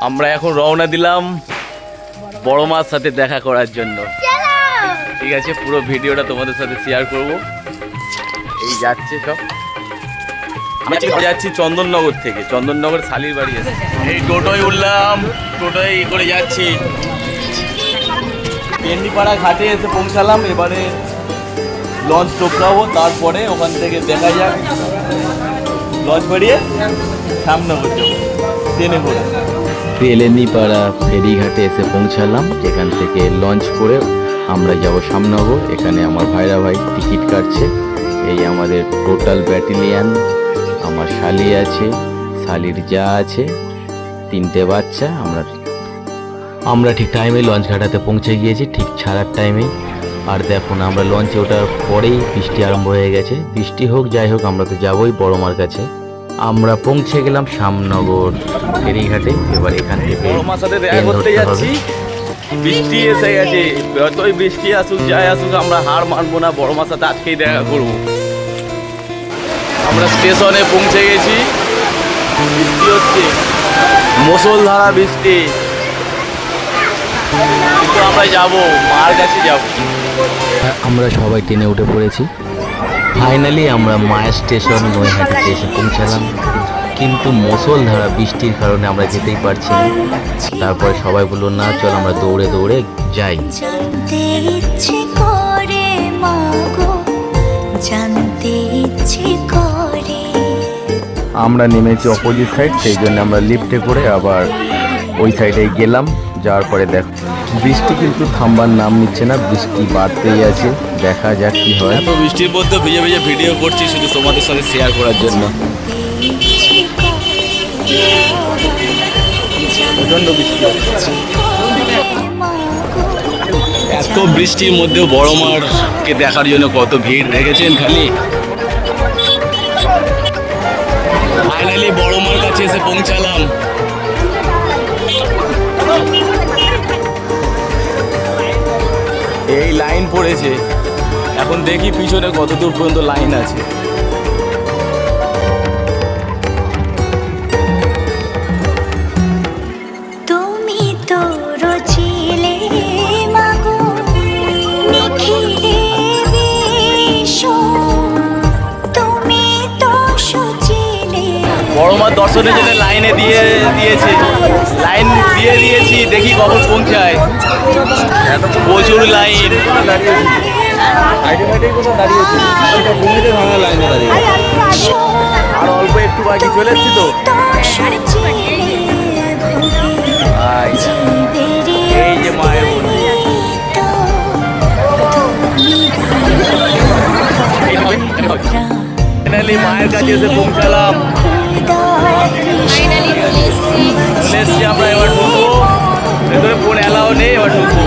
আমরা এখন রওনা দিলাম বড় মার সাথে দেখা করার জন্য। ঠিক আছে, পুরো ভিডিওটা তোমাদের সাথে শেয়ার করব। এই যাচ্ছে সব। যাচ্ছি চন্দননগর থেকে। চন্দননগর শালির বাড়ি আছে। এই টোটোয় উঠলাম, টোটোয় করে যাচ্ছি। পেন্ডিপাড়া ঘাটে এসে পৌঁছালাম। এবারে লঞ্চ টোপকাবো তারপরে ওখান থেকে দেখা যাক। লঞ্চ বাড়িয়ে শ্যামনগর যাব ট্রেনে করে। তেলেনিপাড়া ফেরিঘাটে এসে পৌঁছালাম, যেখান থেকে লঞ্চ করে আমরা যাব সামনগর এখানে আমার ভাইরা ভাই টিকিট কাটছে। এই আমাদের টোটাল ব্যাটালিয়ান আমার শালি আছে, শালির যা আছে, তিনটে বাচ্চা, আমরা আমরা ঠিক টাইমে লঞ্চ ঘাটাতে পৌঁছে গিয়েছি, ঠিক ছাড়ার টাইমেই আর দেখুন আমরা লঞ্চে ওঠার পরেই বৃষ্টি আরম্ভ হয়ে গেছে। বৃষ্টি হোক, যাই হোক, আমরা তো যাবোই বড়মার কাছে। আমরা পৌঁছে গেলাম শ্যামনগর। ফেরিঘাটে। এবার এখান থেকে করতে যাচ্ছি। বৃষ্টি এসে গেছে। যতই বৃষ্টি আসুক যাই আসুক আমরা হার মানবো না। বড় মার সাথে আজকেই দেখা করব। আমরা স্টেশনে পৌঁছে গেছি। বৃষ্টি হচ্ছে। মুসলধারা বৃষ্টি। কিন্তু আমরা যাব মার কাছে যাব। আমরা সবাই ট্রেনে উঠে পড়েছি। ফাইনালি আমরা মায়া স্টেশন নৈহাটিতে এসে পৌঁছালাম। কিন্তু মুসলধারা বৃষ্টির কারণে আমরা যেতেই পারছি না। তারপরে সবাই বলল না চল আমরা দৌড়ে দৌড়ে যাই। জানতে ইচ্ছে করে মাগো জানতে ইচ্ছে করে। আমরা নেমেছি অপোজিট সাইড সেই জন্য আমরা লিফটে করে আবার ওই সাইডে গেলাম। যাওয়ার পরে দেখ, বৃষ্টি কিন্তু থামবার নাম নিচ্ছে না, বৃষ্টি বাড়তেই আছে, দেখা যাক কি হয়। এত বৃষ্টির মধ্যে ভিজে ভিজে ভিডিও করছি শুধু তোমাদের সাথে শেয়ার করার জন্য। এত বৃষ্টির মধ্যেও বড় মারকে দেখার জন্য কত ভিড় দেখেছেন খালি? ফাইনালি বড় মার কাছে এসে পৌঁছালাম। এই লাইন পড়েছে। এখন দেখি পিছনে কত দূর পর্যন্ত লাইন আছে। তুমি তো রচিলে মাগো নিখিলে বিশ্ব তুমি তো সচিলে বড় মার দর্শনের জন্য লাইনে দিয়ে দিয়েছে। লাইন দিয়ে দিয়েছি দেখি কখন পৌঁছায়। প্রচুর লাইন আর অল্প একটু বাকি চলে এসছি তো। এই যে মায়ের মন্দির। মায়ের কাছে এসে পৌঁছালাম। নেই ঢুকবো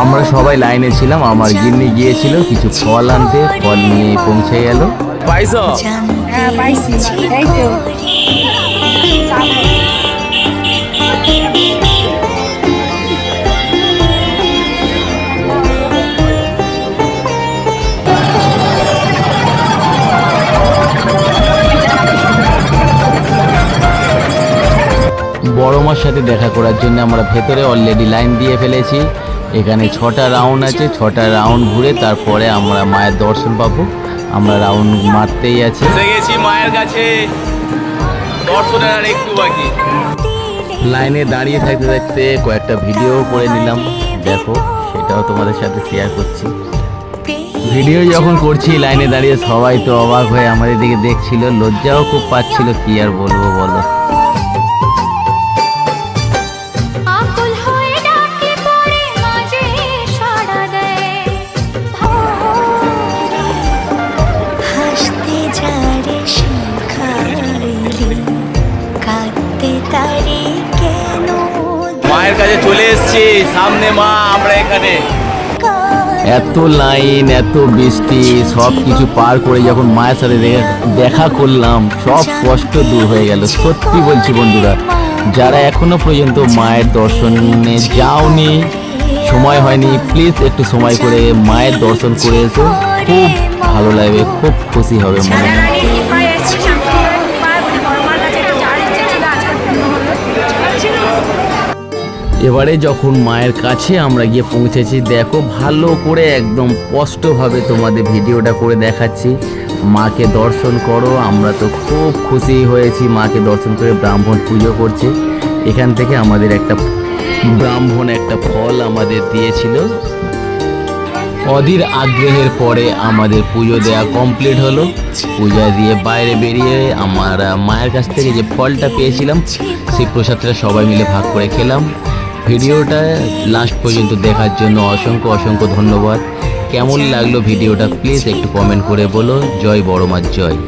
আমরা সবাই লাইনে ছিলাম আমার গিন্নি গিয়েছিল কিছু ফল আনতে ফল নিয়ে পৌঁছে গেল। পাইছো? হ্যাঁ পাইছি এই তো বড় মার সাথে দেখা করার জন্য আমরা ভেতরে অলরেডি লাইন দিয়ে ফেলেছি। এখানে ছটা রাউন্ড আছে ছটা রাউন্ড ঘুরে তারপরে আমরা মায়ের দর্শন পাবো। আমরা রাউন্ড মারতেই আছি। গেছি মায়ের কাছে। দর্শনের আর একটু বাকি। লাইনে দাঁড়িয়ে থাকতে থাকতে কয়েকটা ভিডিও করে নিলাম। দেখো সেটাও তোমাদের সাথে শেয়ার করছি। ভিডিও যখন করছি লাইনে দাঁড়িয়ে সবাই তো অবাক হয়ে আমাদের দিকে দেখছিল। লজ্জাও খুব পাচ্ছিল কি আর বলব বলো। এসেছি সামনে মা, আমরা এখানে। এত লাইন, এত বৃষ্টি, সব কিছু পার করে যখন মায়ের সাথে দেখা- করলাম, সব কষ্ট দূর হয়ে গেল। সত্যি বলছি বন্ধুরা, যারা এখনও পর্যন্ত মায়ের দর্শনে যাওনি, সময় হয়নি প্লিজ একটু সময় করে মায়ের দর্শন করে এসো। খুব ভালো লাগবে, খুব খুশি হবে মনে সারা এবারে যখন মায়ের কাছে আমরা গিয়ে পৌঁছেছি, দেখো ভালো করে একদম স্পষ্টভাবে তোমাদের ভিডিওটা করে দেখাচ্ছি। মাকে দর্শন করো, আমরা তো খুব খুশি হয়েছি মাকে দর্শন করে ব্রাহ্মণ পুজো করছে। এখান থেকে আমাদের একটা ব্রাহ্মণ একটা ফল আমাদের দিয়েছিল। অধীর আগ্রহের পরে আমাদের পুজো দেওয়া কমপ্লিট হলো। পূজা দিয়ে বাইরে বেরিয়ে আমরা মায়ের কাছ থেকে যে ফলটা পেয়েছিলাম, সেই প্রসাদটা সবাই মিলে ভাগ করে খেলাম। ভিডিওটা লাস্ট পর্যন্ত দেখার জন্য অসংখ্য অসংখ্য ধন্যবাদ। কেমন লাগল ভিডিওটা প্লিজ একটু কমেন্ট করে বলো। জয় বড় মার জয়।